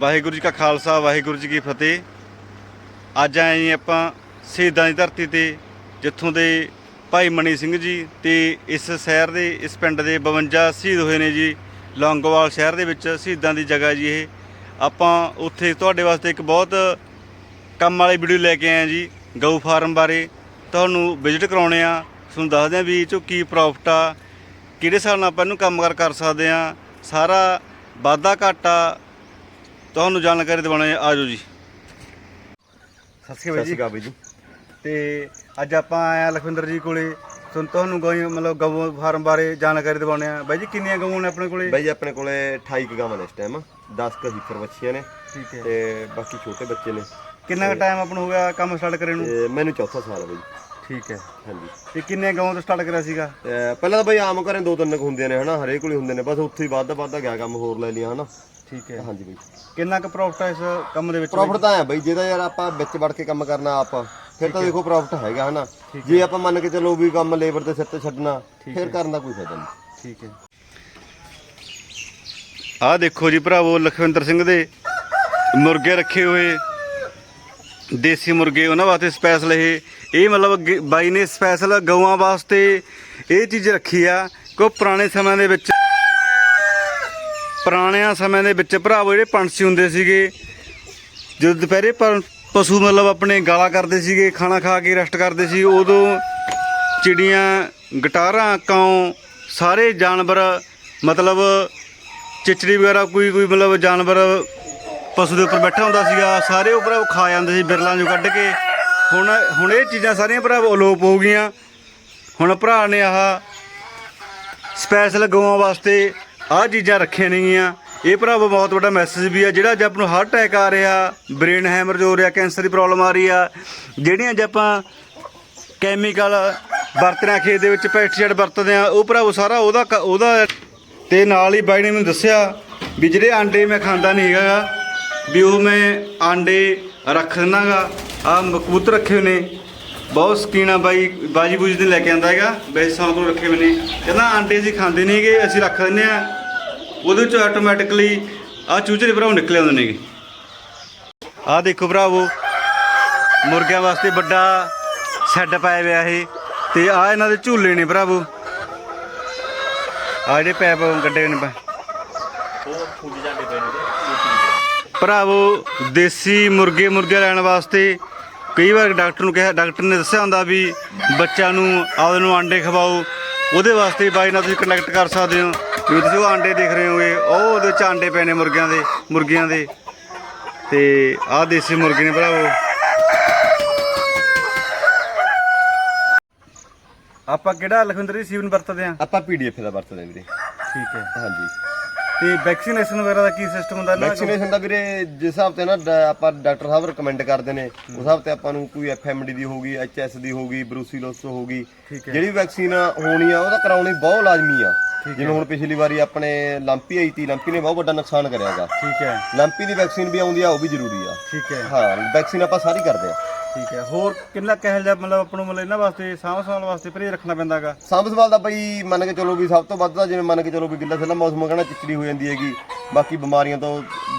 ਵਾਹਿਗੁਰੂ ਜੀ ਕਾ ਖਾਲਸਾ, ਵਾਹਿਗੁਰੂ ਜੀ ਕੀ ਫਤਿਹ। ਅੱਜ ਆਏ ਜੀ ਆਪਾਂ ਸ਼ਹੀਦਾਂ ਦੀ ਧਰਤੀ ਤੇ, ਜਿੱਥੋਂ ਦੇ ਭਾਈ ਮਣੀ ਸਿੰਘ ਜੀ ਤੇ ਇਸ ਸ਼ਹਿਰ ਦੇ, ਇਸ ਪਿੰਡ ਦੇ 52 ਸ਼ਹੀਦ ਹੋਏ ਨੇ ਜੀ। ਲੌਂਗੋਵਾਲ ਸ਼ਹਿਰ ਦੇ ਵਿੱਚ ਸ਼ਹੀਦਾਂ ਦੀ ਜਗ੍ਹਾ ਜੀ ਇਹ। ਆਪਾਂ ਉੱਥੇ ਤੁਹਾਡੇ ਵਾਸਤੇ ਇੱਕ ਬਹੁਤ ਕੰਮ ਵਾਲੀ ਵੀਡੀਓ ਲੈ ਕੇ ਆਏ ਹਾਂ ਜੀ, ਗਊ ਫਾਰਮ ਬਾਰੇ। ਤੁਹਾਨੂੰ ਵਿਜ਼ਿਟ ਕਰਾਉਣੇ ਆ, ਤੁਹਾਨੂੰ ਦੱਸਦੇ ਆ ਵੀ ਇਹ 'ਚੋਂ ਕੀ ਪ੍ਰੋਫਿਟ ਆ, ਕਿਹੜੇ ਹਿਸਾਬ ਨਾਲ ਆਪਾਂ ਇਹਨੂੰ ਕੰਮਕਾਰ ਕਰ ਸਕਦੇ ਆ ਸਾਰਾ ਵਾਧਾ ਘਾਟਾ ਤੁਹਾਨੂੰ ਜਾਣਕਾਰੀ ਦਿਵਾਉਣੇ ਆਜੋ ਜੀ। ਸਤਿ ਸ਼੍ਰੀ ਅਕਾਲ ਜੀ। ਬਾਈ ਜੀ। ਤੇ ਅੱਜ ਆਪਾਂ ਆਏ ਆ ਲਖਵਿੰਦਰ ਜੀ ਕੋਲੇ। ਤੁਹਾਨੂੰ ਤੁਹਾਨੂੰ ਗਊ ਮਤਲਬ ਗਊ ਫਾਰਮ ਬਾਰੇ ਜਾਣਕਾਰੀ ਦਿਵਾਉਣੇ ਆ? ਬਾਈ ਜੀ ਕਿੰਨੀਆਂ ਗਊਆਂ ਨੇ ਆਪਣੇ ਕੋਲੇ? ਬਾਈ ਜੀ ਆਪਣੇ ਕੋਲੇ 28 ਕੁ ਗਾਵਾਂ ਨੇ ਇਸ ਟਾਈਮ 10 ਕੁ ਹੀਫਰ ਬੱਚੀਆਂ ਨੇ। ਠੀਕ ਹੈ। ਤੇ ਬਾਕੀ ਛੋਟੇ ਬੱਚੇ ਨੇ। ਕਿੰਨਾ ਕੁ ਟਾਈਮ ਆਪਾਂ ਨੂੰ ਹੋ ਗਿਆ ਕੰਮ ਸਟਾਰਟ ਕਰੇ ਨੂੰ? ਤੇ ਮੈਨੂੰ ਚੌਥਾ ਸਾਲ ਆ ਬਾਈ ਠੀਕ ਹੈ। ਹਾਂਜੀ। ਤੇ ਕਿੰਨੇ ਗਊਆਂ ਤੋਂ ਸਟਾਰਟ ਕਰਿਆ ਸੀਗਾ? ਤੇ ਪਹਿਲਾਂ ਤਾਂ ਬਾਈ ਆਮ ਘਰੇ ਦੋ ਤਿੰਨ ਕੁ ਹੁੰਦੇ ਨੇ ਹਨਾ ਹਰੇਕ ਕੋਲ ਹੁੰਦੇ ਨੇ। ਬਸ ਉੱਥੇ ਹੀ ਵੱਧ ਵੱਧ ਗਿਆ ਕੰਮ ਹੋਰ ਲੈ ਲਿਆ ਹਨਾ। ਠੀਕ ਹੈ। ਹਾਂਜੀ ਬਾਈ। ਕਿੰਨਾ ਕੁ ਪ੍ਰੋਫਿਟ ਹੈ ਇਸ ਕੰਮ ਦੇ ਵਿੱਚ ਪ੍ਰੋਫਿਟ ਤਾਂ ਹੈ ਬਾਈ ਜਿਹਦਾ ਯਾਰ ਆਪਾਂ ਵਿੱਚ ਵੜ ਕੇ ਕੰਮ ਕਰਨਾ ਆਪ ਫਿਰ ਤਾਂ ਦੇਖੋ ਪ੍ਰੋਫਿਟ ਹੈਗਾ ਹਨਾ। ਜੇ ਆਪਾਂ ਮੰਨ ਕੇ ਚੱਲੋ ਵੀ ਕੰਮ ਲੇਬਰ ਦੇ ਸਿਰ ਤੇ ਛੱਡਣਾ ਫਿਰ ਕਰਨ ਦਾ ਕੋਈ ਫਾਇਦਾ ਨਹੀਂ। ਠੀਕ ਹੈ। ਆਹ ਦੇਖੋ ਜੀ ਭਰਾਵੋ ਲਖਵਿੰਦਰ ਸਿੰਘ ਦੇ ਮੁਰਗੇ ਰੱਖੇ ਹੋਏ। ਦੇਸੀ ਮੁਰਗੇ ਉਹਨਾਂ ਵਾਸਤੇ ਸਪੈਸ਼ਲ ਇਹ। ਇਹ ਮਤਲਬ ਬਾਈ ਨੇ ਸਪੈਸ਼ਲ ਗਊਆਂ ਵਾਸਤੇ ਇਹ ਚੀਜ਼ ਰੱਖੀ ਆ ਕੋ ਪੁਰਾਣੇ ਸਮਿਆਂ ਦੇ ਵਿੱਚ ਪੁਰਾਣਿਆਂ ਸਮਿਆਂ ਦੇ ਵਿੱਚ ਭਰਾਵੋ, ਜਿਹੜੇ ਪੰਛੀ ਹੁੰਦੇ ਸੀਗੇ, ਜਦੋਂ ਦੁਪਹਿਰੇ ਪਰ ਪਸ਼ੂ ਮਤਲਬ ਆਪਣੇ ਗਾਲਾ ਕਰਦੇ ਸੀਗੇ, ਖਾਣਾ ਖਾ ਕੇ ਰੈਸਟ ਕਰਦੇ ਸੀ, ਉਦੋਂ ਚਿੜੀਆਂ, ਗਟਾਰਾਂ, ਕਾਂ, ਸਾਰੇ ਜਾਨਵਰ, ਮਤਲਬ ਚਿਚੜੀ ਵਗੈਰਾ ਕੋਈ ਕੋਈ ਮਤਲਬ ਜਾਨਵਰ ਪਸ਼ੂ ਦੇ ਉੱਪਰ ਬੈਠਾ ਹੁੰਦਾ ਸੀਗਾ, ਸਾਰੇ ਉੱਪਰ ਉਹ ਖਾ ਜਾਂਦੇ ਸੀ ਬਿਰਲਾਂ ਚੋਂ ਕੱਢ ਕੇ। ਹੁਣ ਹੁਣ ਇਹ ਚੀਜ਼ਾਂ ਸਾਰੀਆਂ ਭਰਾ ਅਲੋਪ ਹੋ ਗਈਆਂ। ਹੁਣ ਭਰਾ ਨੇ ਆਹ ਸਪੈਸ਼ਲ ਗਊਆਂ ਵਾਸਤੇ ਆਹ ਚੀਜ਼ਾਂ ਰੱਖੀਆਂ ਨੇਗੀਆਂ। ਇਹ ਭਰਾ ਬਹੁਤ ਵੱਡਾ ਮੈਸੇਜ ਵੀ ਆ, ਜਿਹੜਾ ਅੱਜ ਆਪ ਨੂੰ ਹਾਰਟ ਅਟੈਕ ਆ ਰਿਹਾ ਬ੍ਰੇਨ ਹੈਮਰਜ ਹੋ ਰਿਹਾ ਕੈਂਸਰ ਦੀ ਪ੍ਰੋਬਲਮ ਆ ਰਹੀ ਆ, ਜਿਹੜੀਆਂ ਅੱਜ ਆਪਾਂ ਕੈਮੀਕਲ ਵਰਤਦੇ ਹਾਂ ਖੇਤ ਦੇ ਵਿੱਚ ਪੈਸਟੀਸਾਈਡ ਵਰਤਦੇ ਆ, ਉਹ ਭਰਾ ਸਾਰਾ ਉਹਦਾ ਕ- ਉਹਦਾ ਤੇ ਨਾਲ ਹੀ ਬਾਈ ਨੇ ਮੈਨੂੰ ਦੱਸਿਆ ਵੀ ਜਿਹੜੇ ਆਂਡੇ ਮੈਂ ਖਾਂਦਾ ਨਹੀਂ ਹੈਗਾ, ਵੀ ਉਹ ਮੈਂ ਆਂਡੇ ਰੱਖ ਦਿੰਨਾਗਾ ਆ ਕਬੂਤਰ ਰੱਖੇ ਹੋਏ ਨੇ। ਬਹੁਤ ਸਕੀਨਾ ਬਾਈ, ਬਾਜੀ ਬੂਜੀ ਦੇ ਲੈ ਕੇ ਆਂਦਾ ਹੈਗਾ, ਵੈਸੇ ਸਾਲ ਤੋਂ ਰੱਖੇ ਹੋਏ ਨੇ। ਕਹਿੰਦਾ ਆਂਡੇ ਅਸੀਂ ਖਾਂਦੇ ਨਹੀਂਗੇ ਅਸੀਂ ਰੱਖ ਦਿੰਦੇ ਆ। ਉਹਦੇ ਚ ਆਟੋਮੈਟਿਕਲੀ ਆ ਚੂਚੇ ਭਰਾਓ ਨਿਕਲੇ ਆਉਂਦੇ ਨੇਗੇ। ਆ ਦੇਖੋ ਭਰਾਵੋ, ਮੁਰਗਿਆਂ ਵਾਸਤੇ ਵੱਡਾ ਸ਼ੈੱਡ ਪਾਇਆ ਹੋਇਆ ਇਹ, ਤੇ ਆ ਇਹਨਾਂ ਦੇ ਝੂਲੇ ਨੇ ਭਰਾਵੋ। ਆ ਜਿਹੜੇ ਪੈਪ ਕੱਢੇ ਨੇ ਪਾ ਭਰਾਵੋ, ਦੇਸੀ ਮੁਰਗੇ ਮੁਰਗੇ ਲੈਣ ਵਾਸਤੇ ਕਈ ਵਾਰ ਡਾਕਟਰ ਨੂੰ ਕਿਹਾ, ਡਾਕਟਰ ਨੇ ਦੱਸਿਆ ਹੁੰਦਾ ਵੀ ਬੱਚਿਆਂ ਨੂੰ ਆਪ ਨੂੰ ਆਂਡੇ ਖਵਾਓ, ਉਹਦੇ ਵਾਸਤੇ ਬਾਈ ਨਾਲ ਤੁਸੀਂ ਕਨੈਕਟ ਕਰ ਸਕਦੇ ਹੋ। ਵੀ ਤੁਸੀਂ ਉਹ ਆਂਡੇ ਦੇਖ ਰਹੇ ਹੋਗੇ ਉਹ ਉਹਦੇ ਵਿੱਚ ਆਂਡੇ ਪਏ ਨੇ ਮੁਰਗਿਆਂ ਦੇ ਮੁਰਗੀਆਂ ਦੇ। ਤੇ ਆਹ ਦੇਸੀ ਮੁਰਗੇ ਨੇ ਭਰਾਵੋ। ਆਪਾਂ ਕਿਹੜਾ ਲਖਵਿੰਦਰ ਜੀ ਸੀਵਨ ਵਰਤਦੇ ਆ? ਆਪਾਂ ਪੀਡੀਐਫ ਦਾ ਵਰਤਦੇ ਵੀਰੇ। ਠੀਕ ਹੈ। ਹਾਂਜੀ। ਤੇ ਵੈਕਸੀਨੇਸ਼ਨ ਵਗੈਰਾ ਦਾ ਕੀ ਸਿਸਟਮ ਹੁੰਦਾ? ਦਾ? ਵੈਕਸੀਨੇਸ਼ਨ ਦਾ ਵੀਰੇ ਜਿਸ ਹਿਸਾਬ ਤੇ ਨਾ ਡ- ਆਪਾਂ ਡਾਕਟਰ ਸਾਹਿਬ ਰეკਮੈਂਡ ਕਰਦੇ ਨੇ ਉਸ ਹਿਸਾਬ ਤੇ ਆਪਾਂ ਨੂੰ ਕੋਈ ਐਫਐਮਡੀ ਦੀ ਹੋਗੀ ਐਚਐਸ ਦੀ ਹੋਗੀ ਬਰੂਸੀਲੋਸ ਹੋਗੀ ਠੀਕ ਹੈ। ਜਿਹੜੀ ਵੈਕਸੀਨ ਹੋਣੀ ਆ ਉਹਦਾ ਕਰਾਉਣੀ ਬਹੁਤ ਲਾਜ਼ਮੀ ਆ। ਜਿਵੇਂ ਹੁਣ ਪਿਛਲੀ ਵਾਰੀ ਆਪਣੇ ਲੰਪੀ ਆਈ ਤੀ ਲੰਪੀ ਨੇ ਬਹੁਤ ਵੱਡਾ ਨੁਕਸਾਨ ਕਰਿਆਗਾ। ਠੀਕ ਹੈ। ਲੰਪੀ ਦੀ ਵੈਕਸੀਨ ਵੀ ਆਉਂਦੀ ਆ ਉਹ ਵੀ ਜ਼ਰੂਰੀ ਆ। ਠੀਕ ਹੈ। ਹਾਂ ਵੈਕਸੀਨ ਆਪਾਂ ਸਾਰੀ ਕਰਦੇ ਆ। ਠੀਕ ਹੈ। ਹੋਰ ਕਿੰਨਾ ਕਹਿਲ ਜਾ ਮਤਲਬ ਆਪਾਂ ਨੂੰ ਮਤਲਬ ਇਹਨਾਂ ਵਾਸਤੇ ਸਾਂਭ ਸੰਭਾਲ ਵਾਸਤੇ ਪਰੇ ਰੱਖਣਾ ਪੈਂਦਾਗਾ ਸਾਂਭ ਸੰਭਾਲ ਦਾ ਬਈ ਮੰਨ ਕੇ ਚਲੋ ਵੀ ਸਭ ਤੋਂ ਵੱਧ ਤਾਂ ਜਿਵੇਂ ਮੰਨ ਕੇ ਚਲੋ ਵੀ ਗਿੱਲਾ ਥੱਲਾ ਮੌਸਮ ਕਹਿੰਦਾ ਚਿਚੜੀ ਹੋ ਜਾਂਦੀ ਹੈਗੀ। ਬਾਕੀ ਬਿਮਾਰੀਆਂ ਤੋਂ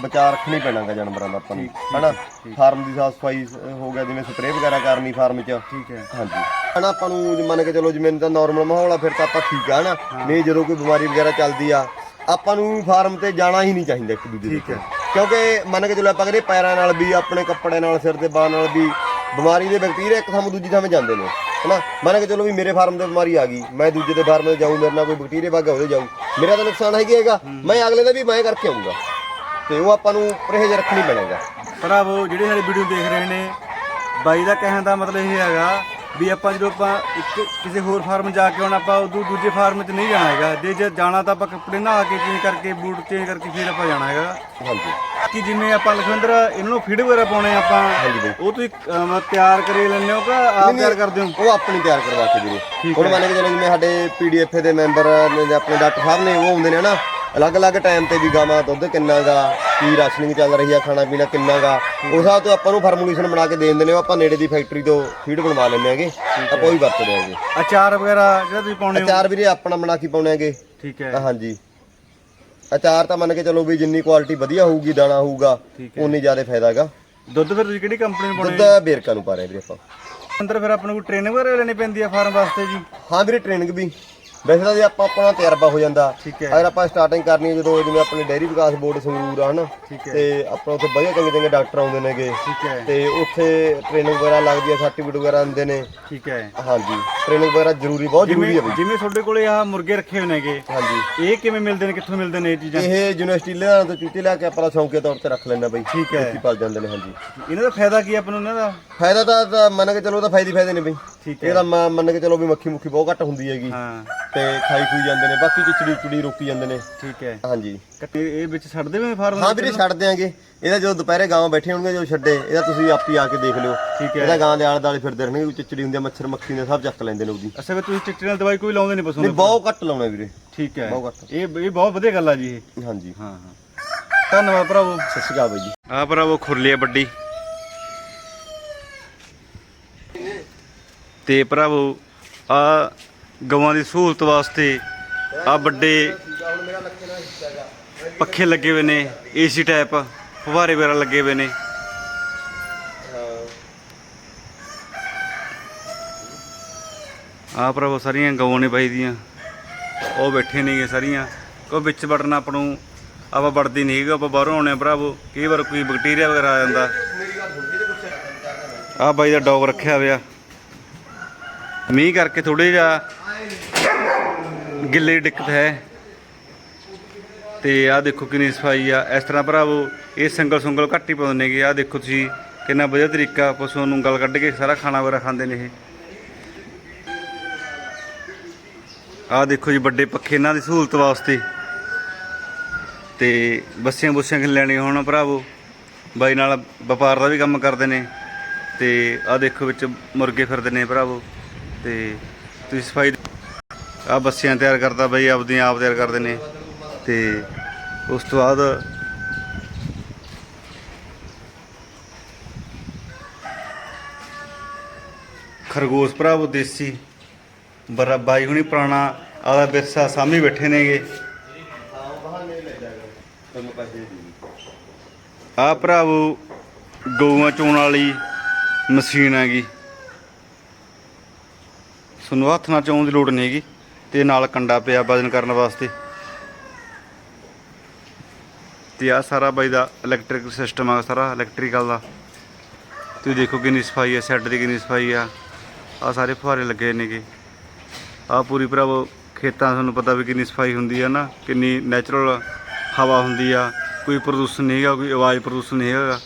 ਬਚਾਅ ਰੱਖਣਾ ਪੈਣਾਗਾ ਜਾਨਵਰਾਂ ਦਾ ਆਪਾਂ ਨੂੰ ਹਨਾ? ਫਾਰਮ ਦੀ ਸਾਫ਼ ਸਫ਼ਾਈ ਹੋ ਗਿਆ ਜਿਵੇਂ ਸਪਰੇਅ ਵਗੈਰਾ ਕਰਨੀ ਫਾਰਮ 'ਚ। ਠੀਕ ਹੈ। ਹਾਂਜੀ। ਹਨਾ ਆਪਾਂ ਨੂੰ ਜੇ ਮੰਨ ਕੇ ਚਲੋ ਜਿਵੇਂ ਤਾਂ ਨਾਰਮਲ ਮਾਹੌਲ ਆ ਫਿਰ ਤਾਂ ਆਪਾਂ ਠੀਕ ਆ ਹਨਾ? ਨਹੀਂ ਜਦੋਂ ਕੋਈ ਬਿਮਾਰੀ ਵਗੈਰਾ ਚੱਲਦੀ ਆ ਆਪਾਂ ਨੂੰ ਫਾਰਮ ਤੇ ਜਾਣਾ ਹੀ ਨਹੀਂ ਚਾਹੀਦਾ ਇੱਕ ਦੂਜੇ ਦੇ ਠੀਕ ਹੈ। ਕਿਉਂਕਿ ਮੰਨ ਕੇ ਚਲੋ ਆਪਾਂ ਕਹਿੰਦੇ ਪੈਰਾਂ ਨਾਲ ਵੀ ਆਪਣੇ ਕੱਪੜੇ ਨਾਲ ਸਿਰ ਤੇ ਬਾਹ ਨਾਲ ਵੀ ਬਿਮਾਰੀ ਦੇ ਬੈਕਟੀਰੀਆ ਇੱਕ ਥਾਂ ਤੋਂ ਦੂਜੀ ਥਾਂ ਜਾਂਦੇ ਨੇ ਹਨਾ? ਮੰਨ ਕੇ ਚਲੋ ਵੀ ਮੇਰੇ ਫਾਰਮ ਤੇ ਬਿਮਾਰੀ ਆ ਗਈ ਮੈਂ ਦੂਜੇ ਦੇ ਫਾਰਮ ਤੇ ਜਾਊਂ ਮੇਰੇ ਨਾਲ ਕੋਈ ਬੈਕਟੀਰੀਆ ਵਗ ਉਹਦੇ ਜਾਊ। ਮੇਰਾ ਤਾਂ ਨੁਕਸਾਨ ਹੈਗਾ ਹੈਗਾ ਮੈਂ ਅਗਲੇ ਦਾ ਵੀ ਮੈਂ ਕਰਕੇ ਆਉਂਗਾ ਤੇ ਉਹ ਆਪਾਂ ਨੂੰ ਪਰਹੇਜ਼ ਰੱਖਣੀ ਪੈਣਾਗਾ ਭਰਾਵੋ ਜਿਹੜੇ ਸਾਡੇ ਵੀਡੀਓ ਦੇਖ ਰਹੇ ਨੇ ਬਾਈ ਦਾ ਕਹਿਣ ਦਾ ਮਤਲਬ ਇਹ ਹੈਗਾ ਵੀ ਆਪਾਂ ਜਦੋਂ ਆਪਾਂ ਇੱਕ ਕਿਸੇ ਹੋਰ ਫਾਰਮ ਜਾ ਕੇ ਆਉਣਾ ਆਪਾਂ ਉਦੋਂ ਦੂਜੇ ਫਾਰਮ 'ਚ ਨਹੀਂ ਜਾਣਾ ਹੈਗਾ। ਜੇ ਜੇ ਜਾਣਾ ਤਾਂ ਆਪਾਂ ਕੱਪੜੇ ਨਹਾ ਕੇ ਚੇਂਜ ਕਰਕੇ ਬੂਟ ਚੇਂਜ ਕਰਕੇ ਫਿਰ ਆਪਾਂ ਜਾਣਾ ਹੈਗਾ। ਹਾਂਜੀ। ਕਿ ਜਿਵੇਂ ਆਪਾਂ ਲਖਵਿੰਦਰ ਇਹਨਾਂ ਨੂੰ ਫੀਡ ਵਗੈਰਾ ਪਾਉਣੇ ਆਪਾਂ। ਉਹ ਤੁਸੀਂ ਅਮ, ਤਿਆਰ ਕਰੀ ਲੈਂਦੇ ਹੋ ਕਿ ਆਪ ਤਿਆਰ ਕਰਦੇ ਹੋ? ਉਹ ਆਪਣੀ ਤਿਆਰ ਕਰਵਾ ਕੇ ਵੀਰੇ। ਹੁਣ ਮੰਨ ਕੇ ਚਲੋ ਜਿਵੇਂ ਸਾਡੇ ਪੀਡੀਐਫ ਦੇ ਮੈਂਬਰ ਨੇ ਜਾਂ ਆਪਣੇ ਡਾਕਟਰ ਸਾਹਿਬ ਨੇ ਉਹ ਆਉਂਦੇ ਨੇ ਨਾ ਅਲੱਗ-ਅਲੱਗ ਟਾਈਮ ਤੇ ਵੀ ਗਾਵਾਂ ਦੁੱਧ ਕਿੰਨਾ ਗਾ ਕੀ ਰਾਸ਼ਨਿੰਗ ਚੱਲ ਰਹੀ ਆ ਖਾਣਾ ਪੀਣਾ ਕਿੰਨਾ ਗਾ। ਉਸ ਹਿਸਾਬ ਤੋਂ ਆਪਾਂ ਨੂੰ ਫਾਰਮੂਲੇਸ਼ਨ ਬਣਾ ਕੇ ਦੇ ਦਿੰਦੇ ਨੇ ਉਹ ਆਪਾਂ ਨੇੜੇ ਦੀ ਫੈਕਟਰੀ ਤੋਂ ਫੀਡ ਬਣਵਾ ਲੈਂਦੇ ਹੈਗੇ। ਆਪਾਂ ਉਹੀ ਵਰਤਦੇ ਹੈਗੇ। ਅਚਾਰ ਵਗੈਰਾ ਜਿਹੜਾ ਤੁਸੀਂ ਪਾਉਣੇ ਹੋ? ਅਚਾਰ ਵੀਰੇ ਆਪਣਾ ਬਣਾ ਕੇ ਪਾਉਣੇ ਹੈਗੇ। ਠੀਕ ਹੈ। ਤਾਂ ਹਾਂਜੀ। ਅਚਾਰ ਤਾਂ ਮੰਨ ਕੇ ਚਲੋ ਵੀ ਜਿੰਨੀ ਕੁਆਲਿਟੀ ਵਧੀਆ ਹੋਊਗੀ ਦਾਣਾ ਹੋਊਗਾ ਉਨੀ ਜ਼ਿਆਦਾ ਫਾਇਦਾ ਹੈਗਾ। ਦੁੱਧ ਫਿਰ ਤੁਸੀਂ ਕਿਹੜੀ ਕੰਪਨੀ ਨੂੰ ਪਾਉਣੇ ਦੁੱਧ ਬੇਰਕਾ ਨੂੰ ਪਾ ਰਹੇ ਵੀਰੇ ਆਪਾਂ। ਅੰਦਰ ਫਿਰ ਆਪਾਂ ਨੂੰ ਟ੍ਰੇਨਿੰਗ ਵਗੈਰਾ ਲੈਣੀ ਪੈਂਦੀ ਆ ਫਾਰਮ ਵਾਸਤੇ ਜੀ? ਹਾਂ ਵੀਰੇ ਟ੍ਰੇਨਿੰਗ ਵੀ। ਵੈਸੇ ਤਾਂ ਜੇ ਆਪਾਂ ਆਪਣਾ ਤਜਰਬਾ ਹੋ ਜਾਂਦਾ ਠੀਕ ਹੈ। ਅਗਰ ਆਪਾਂ ਸਟਾਰਟਿੰਗ ਕਰਨੀ ਹੈ ਜਦੋਂ ਜਿਵੇਂ ਆਪਣੇ ਡੇਅਰੀ ਵਿਕਾਸ ਬੋਰਡ ਸੰਗਰੂਰ ਆ ਹਨਾ? ਠੀਕ ਹੈ। ਤੇ ਆਪਾਂ ਉੱਥੇ ਵਧੀਆ ਚੰਗੇ ਚੰਗੇ ਡਾਕਟਰ ਆਉਂਦੇ ਨੇਗੇ। ਠੀਕ ਹੈ। ਤੇ ਉੱਥੇ ਟ੍ਰੇਨਿੰਗ ਵਗੈਰਾ ਲੱਗਦੀ ਹੈ ਸਰਟੀਫਿਕੇਟ ਵਗੈਰਾ ਦਿੰਦੇ ਨੇ। ਠੀਕ ਹੈ। ਹਾਂਜੀ ਟ੍ਰੇਨਿੰਗ ਵਗੈਰਾ ਜ਼ਰੂਰੀ ਬਹੁਤ ਜ਼ਰੂਰੀ ਜਿਵੇਂ ਹੈ ਬਈ। ਜਿਵੇਂ ਤੁਹਾਡੇ ਕੋਲੇ ਆ ਮੁਰਗੇ ਰੱਖੇ ਹੋਏ ਨੇਗੇ ਹਾਂਜੀ। ਇਹ ਕਿਵੇਂ ਮਿਲਦੇ ਨੇ ਕਿੱਥੋਂ ਮਿਲਦੇ ਨੇ ਇਹ ਚੀਜ਼ਾਂ? ਇਹ ਯੂਨੀਵਰਸਿਟੀ ਲਿਆਉਣ ਤੋਂ ਚੂਚੇ ਲਿਆ ਕੇ ਆਪਾਂ ਸ਼ੌਂਕੇ ਤੌਰ ਤੇ ਰੱਖ ਲੈਣਾ ਬਈ। ਠੀਕ ਹੈ। ਹੀ ਪਲ ਜਾਂਦੇ ਨੇ ਹਾਂਜੀ। ਇਹਨਾਂ ਦਾ ਫਾਇਦਾ ਕੀ ਆ ਆਪਾਂ ਨੂੰ ਇਹਨਾਂ ਦਾ? ਫਾਇਦਾ ਤਾਂ- ਤਾਂ ਮੰਨ ਕੇ ਚਲੋ ਤਾਂ ਫਾਇਦੇ ਹੀ ਫਾਇਦੇ ਨੇ ਬਈ। ਠੀਕ ਇਹਦਾ ਮ- ਮੰਨ ਕੇ ਚਲੋ ਵੀ ਮੱਖੀ ਮੁੱਖੀ ਬਹੁਤ ਘੱਟ ਹੁੰਦੀ ਹੈਗੀ। ਹਾਂ। ਤੇ ਖਾਈ ਖੂਈ ਜਾਂਦੇ ਨੇ ਬਾਕੀ ਚਿਚੜੀ ਚੁੜੀ ਰੋਕੀ ਜਾਂਦੇ ਨੇ। ਠੀਕ ਹੈ। ਹਾਂਜੀ। ਕੱਟੇ ਇਹ ਵਿੱਚ ਛੱਡਦੇ ਵੀ ਫਾਰਮ ਹਾਂ ਵੀਰੇ ਛੱਡ ਦਿਆਂਗੇ। ਇਹਦਾ ਜਦੋਂ ਦੁਪਹਿਰੇ ਗਾਂ ਬੈਠੇ ਹੋਣਗੇ ਜਦੋਂ ਛੱਡੇ ਇਹਦਾ ਤੁਸੀਂ ਆਪ ਹੀ ਆ ਕੇ ਦੇਖ ਲਿਓ। ਠੀਕ ਹੈ। ਇਹਦਾ ਗਾਂ ਦੇ ਆਲੇ ਦਾਲੇ ਫਿਰਦੇ ਰਹਿਣਗੇ ਚਿਚੜੀ ਹੁੰਦੀ ਆ ਮੱਛਰ ਮੱਖੀ ਨੇ ਸਭ ਚੱਕ ਲੈਂਦੇ ਨੇ ਉਹਦੀ। ਅੱਛਾ ਵੀ ਤੁਸੀਂ ਚਿੱਟੇ ਨਾਲ ਦਵਾਈ ਕੋਈ ਲਾਉਂਦੇ ਨਹੀਂ ਪਸ਼ੂ ਨਹੀਂ ਨੂੰ ਬਹੁਤ ਘੱਟ ਲਾਉਣਾ ਵੀਰੇ। ਠੀਕ ਹੈ। ਬਹੁਤ ਘੱਟ। ਇਹ ਇਹ ਬਹੁਤ ਵਧੀਆ ਗੱਲ ਆ ਜੀ ਇਹ। ਹਾਂਜੀ। ਹਾਂ ਹਾਂ। ਧੰਨਵਾਦ ਭਰਾਵੋ। ਸਤਿ ਸ਼੍ਰੀ ਅਕਾਲ ਬਾਈ ਜੀ। ਆ ਭਰਾਵੋ ਖੁਰਲੀ ਆ ਵੱਡੀ। ਤੇ ਭਰਾਵੋ, ਆ ਗਵਾਂ ਦੀ ਸਹੂਲਤ ਵਾਸਤੇ ਆ ਵੱਡੇ ਪੱਖੇ ਲੱਗੇ ਹੋਏ ਨੇ ਏਸੀ ਟਾਈਪ ਫੁਹਾਰੇ ਵਗੈਰਾ ਲੱਗੇ ਹੋਏ ਨੇ। ਆ ਭਰਾਵੋ, ਸਾਰੀਆਂ ਗਵਾਂ ਨੇ ਬਾਈ ਦੀਆਂ। ਉਹ ਬੈਠੇ ਨੇਗੇ ਸਾਰੀਆਂ। ਕੋ ਵਿੱਚ ਵੜਨਾ ਆਪਾਂ ਨੂੰ, ਆਪਾਂ ਵੜਦੀ ਨਹੀਂ ਹੈਗਾ, ਆਪਾਂ ਬਾਹਰੋਂ ਆਉਣੇ ਭਰਾਵੋ। ਕਈ ਵਾਰ ਕੋਈ ਬੈਕਟੀਰੀਆ ਵਗੈਰਾ ਆ ਜਾਂਦਾ। ਆ ਬਾਈ ਦਾ ਡੌਗ ਰੱਖਿਆ ਹੋਇਆ। ਮੀਂਹ ਕਰਕੇ ਥੋੜੇ ਜਿਹਾ ਗਿੱਲੇ ਦੀ ਦਿੱਕਤ ਹੈ। ਤੇ ਆਹ ਦੇਖੋ ਕਿੰਨੀ ਸਫ਼ਾਈ ਆ। ਇਸ ਤਰ੍ਹਾਂ ਭਰਾਵੋ, ਇਹ ਸੰਗਲ ਸੁੰਗਲ ਘੱਟ ਹੀ ਪਾਉਂਦੇ ਨੇਗੇ। ਆਹ ਦੇਖੋ ਤੁਸੀਂ ਕਿੰਨਾ ਵਧੀਆ ਤਰੀਕਾ ਪਸ਼ੂਆਂ ਨੂੰ ਗਲ ਕੱਢ ਕੇ ਸਾਰਾ ਖਾਣਾ ਵਗੈਰਾ ਖਾਂਦੇ ਨੇ ਇਹ। ਆਹ ਦੇਖੋ ਜੀ ਵੱਡੇ ਪੱਖੇ ਇਹਨਾਂ ਦੀ ਸਹੂਲਤ ਵਾਸਤੇ। ਤੇ ਬੱਸੀਆਂ ਬੁੱਸੀਆਂ ਕਿ ਹੋਣ ਭਰਾਵੋ। ਬਾਈ ਨਾਲ ਵਪਾਰ ਦਾ ਵੀ ਕੰਮ ਕਰਦੇ ਨੇ। ਤੇ ਆਹ ਦੇਖੋ ਵਿੱਚ ਮੁਰਗੇ ਫਿਰਦੇ ਨੇ ਭਰਾਵੋ। ਤੇ ਤੁਸੀਂ ਸਫ਼ਾਈ ਆ ਬੱਸੀਆਂ ਤਿਆਰ ਕਰਦਾ ਬਈ, ਆਪਦੀਆਂ ਆਪ ਤਿਆਰ ਕਰਦੇ ਨੇ। ਤੇ ਉਸ ਤੋਂ ਬਾਅਦ ਖਰਗੋਸ਼ ਭਰਾਵੋ ਦੇਸੀ, ਬਰਾ, ਬਾਈ ਹੁਣੀ ਪੁਰਾਣਾ ਆਲਾ ਵਿਰਸਾ ਸਾਹਮਣੇ ਬੈਠੇ ਨੇਗੇ। ਤੁਹਾਨੂੰ ਪੈਸੇ ਦੇ ਆ ਭਰਾਵੋ ਗਊਆਂ ਚੋਣ ਵਾਲੀ ਮਸ਼ੀਨ ਹੈਗੀ। ਤੁਹਾਨੂੰ ਹੱਥ ਨਾਲ ਚੋਣ ਦੀ ਲੋੜ ਨਹੀਂ ਹੈਗੀ ਤੇ ਨਾਲ ਕੰਡਾ ਪਿਆ ਵਜਨ ਕਰਨ ਵਾਸਤੇ। ਤੇ ਆ ਸਾਰਾ ਬਾਈ ਦਾ ਇਲੈਕਟ੍ਰਿਕ ਸਿਸਟਮ ਆ, ਸਾਰਾ ਇਲੈਕਟ੍ਰੀਕਲ ਦਾ। ਤੁਸੀਂ ਦੇਖੋ ਕਿੰਨੀ ਸਫ਼ਾਈ ਹੈ ਸੈੱਟ ਦੀ ਕਿੰਨੀ ਸਫ਼ਾਈ ਆ। ਆ ਸਾਰੇ ਫੁਹਾਰੇ ਲੱਗੇ ਨੇਗੇ। ਆ ਪੂਰੀ ਭਰਾਵੋ ਖੇਤਾਂ ਤੁਹਾਨੂੰ ਪਤਾ ਵੀ ਕਿੰਨੀ ਸਫ਼ਾਈ ਹੁੰਦੀ ਆ ਨਾ, ਕਿੰਨੀ ਨੈਚੁਰਲ ਹਵਾ ਹੁੰਦੀ ਆ। ਕੋਈ ਪ੍ਰਦੂਸ਼ਣ ਨਹੀਂ ਹੈਗਾ, ਕੋਈ ਆਵਾਜ਼ ਪ੍ਰਦੂਸ਼ਣ ਨਹੀਂ ਹੈਗਾ।